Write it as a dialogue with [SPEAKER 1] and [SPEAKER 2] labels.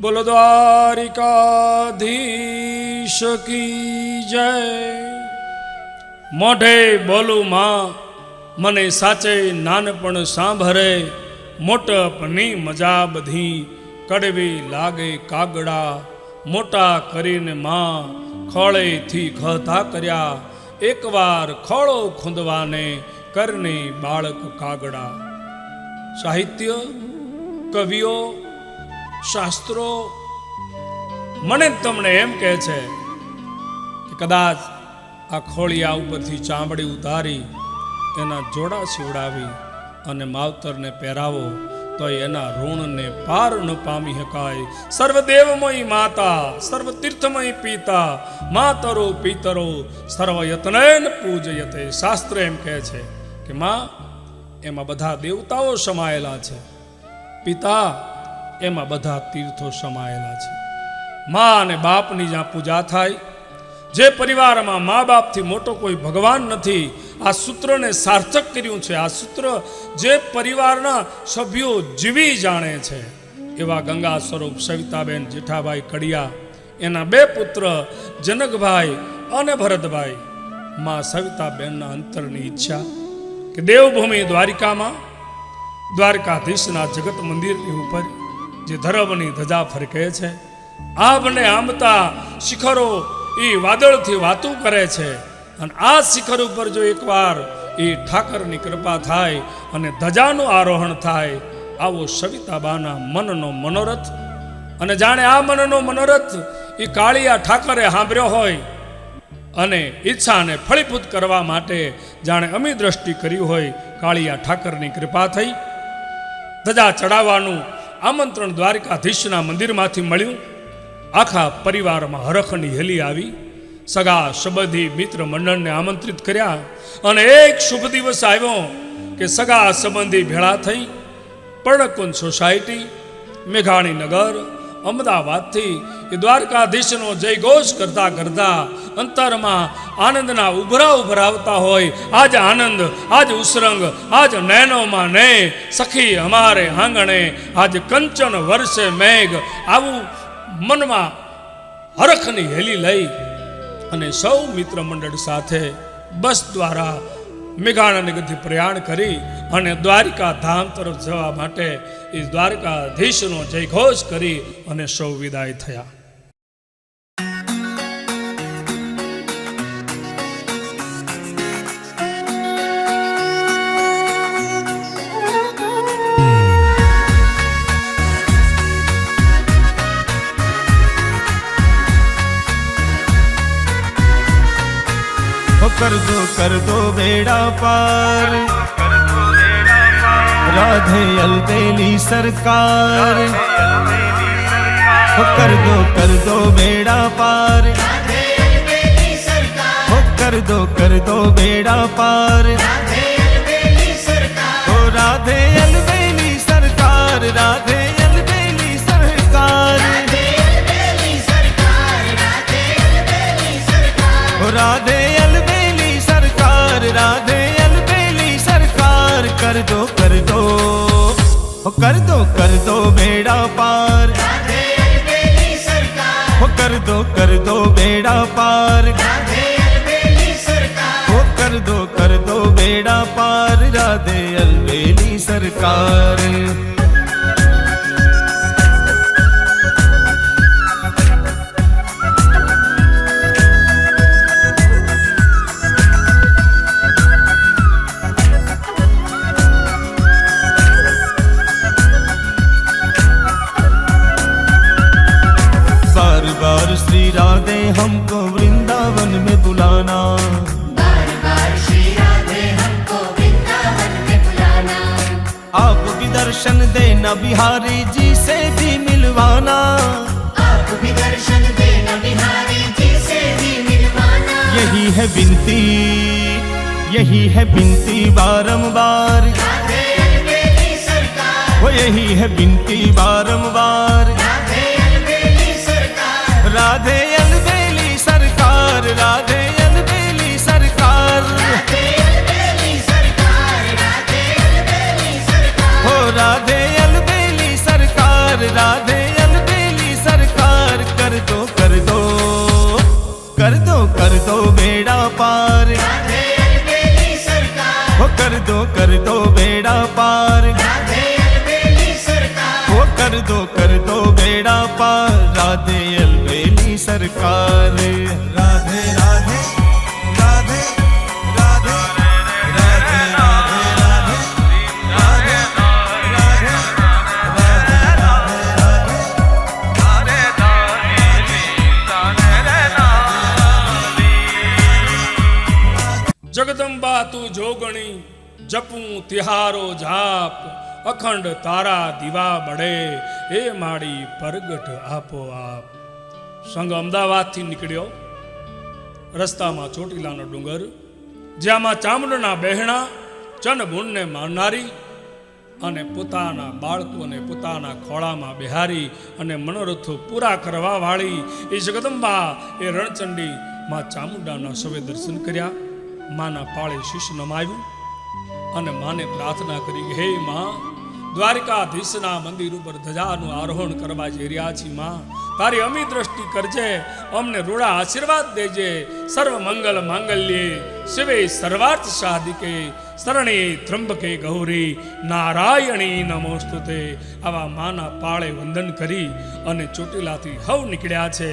[SPEAKER 1] બોલો દ્વારિકાધીશ કી જય. મોઢે બોલું માં, મને સાચે નાનપણ સાંભરે મોટપની મજા બધી કડવી લાગે કાગડા. મોટા કરીને માં ખોળેથી ખતા કર્યા, એકવાર ખોળો ખૂંદવાને કરને બાળક કાગડા. સાહિત્ય, કવિઓ શાસ્ત્રો મને તમને એમ કહે છે કે કદાચ આ ખોળિયા ઉપરથી ચામડી ઉતારી એના જોડા સીવડાવી અને માવતરને પહેરાવો તો એના ઋણને પાર ન પામી શકાય સર્વદેવમય માતા સર્વ તીર્થમય પિતા, માતરો પિતરો સર્વ યત્નેન પૂજયતે. શાસ્ત્ર એમ કહે છે કે માં, એમાં બધા દેવતાઓ સમાયેલા છે. પિતા એમાં બધા તીર્થો સમાયેલા છે. મા અને બાપની જ્યાં પૂજા થાય, જે પરિવારમાં મા બાપથી મોટો કોઈ ભગવાન નથી, આ સૂત્રને સાર્થક કર્યું છે. આ સૂત્ર જે પરિવારના સભ્યો જીવી જાણે છે. એવા ગંગા સ્વરૂપ સવિતાબેન જેઠાભાઈ કડિયા, એના બે પુત્ર જનકભાઈ અને ભરતભાઈ. મા સવિતાબેનના અંતરની ઈચ્છા કે દેવભૂમિ દ્વારિકામાં, દ્વારકાધીશના જગત મંદિરની ઉપર જે ધર્મની ધજા ફરકે છે, આપને આંબતા શિખરો એ વાદળથી વાતું કરે છે. અને આ શિખર ઉપર જો એકવાર એ ઠાકરની કૃપા થાય અને ધજાનું આરોહણ થાય, આવો સવિતાબાના મનનો મનોરથ. અને જાણે આ મનનો મનોરથ એ કાળિયા ઠાકરે સાંભળ્યો હોય, અને ઈચ્છાને ફળીભૂત કરવા માટે જાણે અમી દ્રષ્ટિ કરી હોય, કાળિયા ઠાકરની કૃપા થઈ. ધજા ચડાવવાનું આમંત્રણ દ્વારકાધીશના મંદિરમાંથી મળ્યું. આખા પરિવારમાં હરખની હેલી આવી. સગા, સંબંધી, મિત્ર મંડળને આમંત્રિત કર્યા અને એક શુભ દિવસ આવ્યો કે સગા, સંબંધી ભેળા થઈ. પર્ણકુંજ સોસાયટી, મેઘાણી નગર, અમદાવાદથી એ દ્વારકાધીશનો જય ઘોષ કરતા કરતા અંતરમાં આનંદના ઉભરા ઉભરાવતા હોય. આજ આનંદ, આજ ઉસરંગ, આજ નૈનોમાં ને સખી અમારે આંગણે, આજ કંચન વર્ષે મેઘ. આવું મનમાં હરખની હેલી લઈ અને સૌ મિત્ર મંડળ સાથે બસ દ્વારા મેઘાણાની ગધિ પ્રયાણ કરી અને દ્વારિકા ધામ તરફ જવા માટે એ દ્વારકાધીશનો જયઘોષ કરી અને સૌ વિદાય થયા.
[SPEAKER 2] कर दो कर दो बेड़ा पार राधे अलबेली सरकार हो कर दो कर दो बेड़ा पार हो कर दो कर दो बेड़ा पार हो राधे अलबेली सरकार राधे બેડા પાર. હો, કર દો કર દો બેડા પાર. હો, કર દો કર દો બેડા પાર. રાધે અલવેલી સરકાર. श्री राधे हमको वृंदावन में बुलाना।
[SPEAKER 3] बार बार श्री राधे हमको वृंदावन में बुलाना
[SPEAKER 2] आप भी दर्शन देना बिहारी जी से भी मिलवाना।
[SPEAKER 3] आप भी दर्शन देना बिहारी जी से भी मिलवाना
[SPEAKER 2] यही है विनती यही है विनती बारंबार। वो यही है विनती बारंबार।
[SPEAKER 1] જગદંબા તું જોગણી જપું તિહારો જાપ, અખંડ તારા દીવા બળે, એ માડી પરગટ આપો આપ સંઘ અમદાવાદથી નીકળ્યો. રસ્તામાં ચોટીલાનો ડુંગર, જ્યાંમાં ચામડના બહેણા ચનબુણને મારનારી અને પોતાના બાળકોને પોતાના ખોળામાં બિહારી અને મનોરથો પૂરા કરવા વાળી એ જગદંબા એ રણચંડી માં ચામુંડાના સવે દર્શન કર્યા. માના પાળે શીશ નમાવ્યું અને માને પ્રાર્થના કરી હે માં, દ્વારિકાધીશના મંદિર ઉપર ધજાનું આરોહણ કરવા જઈ રહ્યા છીએ માં. તારી અમી દ્રષ્ટિ કરજે, અમને રૂડા આશીર્વાદ દેજે. સર્વ મંગલ માંગલ્યે, શિવે સર્વાર્થ સાધિકે. શરણે ત્રંબકે ગૌરી, નારાયણી નમોસ્તુતે. આવા માના પાળે વંદન કરી અને ચોટીલાથી હવ નીકળ્યા છે.